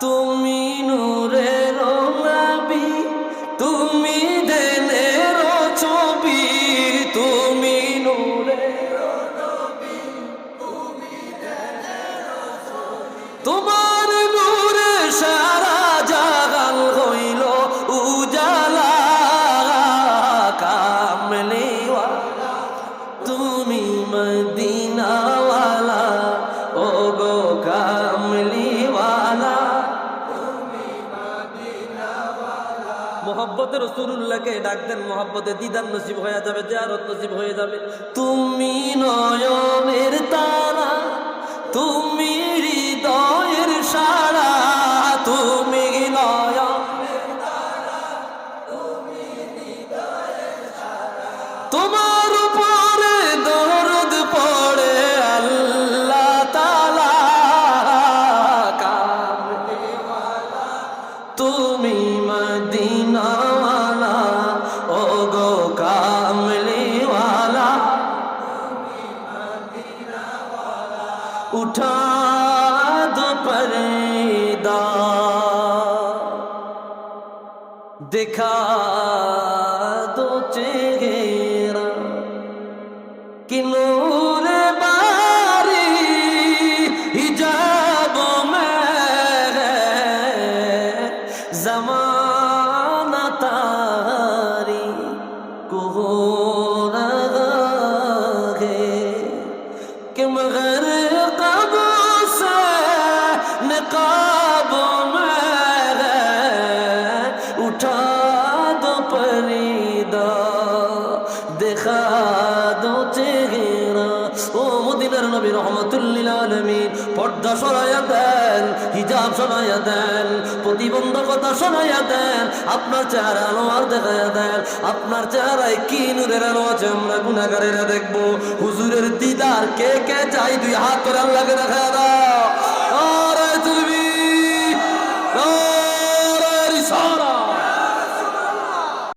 তুমি নূরের নবী, তুমি দেনের ছবি, তুমি নূরের তোমার নূরে সারা জাগাল হইল উজালা কামলিওয়া তুমি মদিনাওয়ালা ও কামলিওয়ালা মোহাব্বতের রসুল্লাহকে ডাক দেন, মোহাব্বতে দিদার নসিব হয়ে যাবে জারত নসিব হয়ে যাবে। তুমি নয়নের তারা, তুমি হৃদয়ের সারা, তুমি নয় তোমার उठा दो पर्दा दिखा दो चेहरा कि मुझ পর্দা সরাইয়া দেন হিজাব সরাইয়া দেন প্রতিবন্ধকতা সরাইয়া দেন আপনার চেহারা আলো আর দেখাইয়া দেন আপনার চেহারায় কি নূরের আলো আছে আমরা গুণাগারেরা দেখব হুজুরের দিদার কে কে চাই দুই হাত করে আল্লাহকে দেখা দেয়